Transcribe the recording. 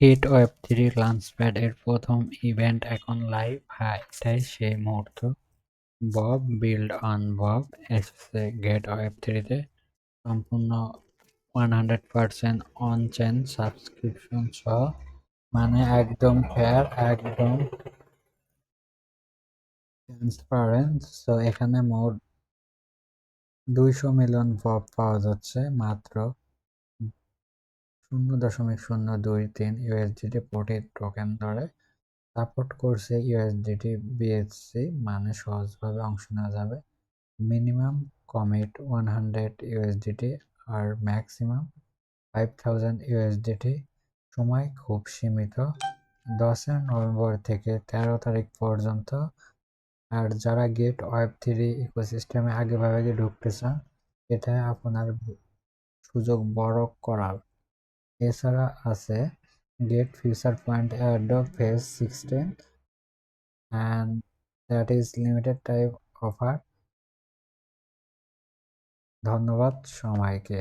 Kit web three লাঞ্চপ্যাড এর প্রথম event এখন লাইভ হ্যাঁ সেই মুহূর্ত। বব বিল্ড অন বব এসেছে গেট ওয়েব থ্রিতে সম্পূর্ণ one hundred percent on chain subscription সহ মানে একদম ফেয়ার একদম ট্রান্সপারেন্ট সো এখানে মোট দুইশো মিলিয়ন বব পাওয়া যাচ্ছে মাত্র। শূন্য দশমিক শূন্য দুই তিন ইউএসডিটি প্রতি টোকেন ধরে। সাপোর্ট করছে ইউএসডিটি বিএসসি মানে সহজভাবে অংশ নেওয়া যাবে। Minimum commit one hundred USDT আর ম্যাক্সিমাম ফাইভ থাউজেন্ড ইউএসডিটি সময় খুব সীমিত। দশই নভেম্বর থেকে তেরো তারিখ পর্যন্ত। আর যারা গেট ওয়েব থ্রি ইকোসিস্টেমে আগে ভাগে ঢুকতে চান, এটা আপনার সুযোগ বড় করার। এছাড়া আছে Gate future point Adobe phase sixteen and that is limited type offer ধন্যবাদ সবাইকে।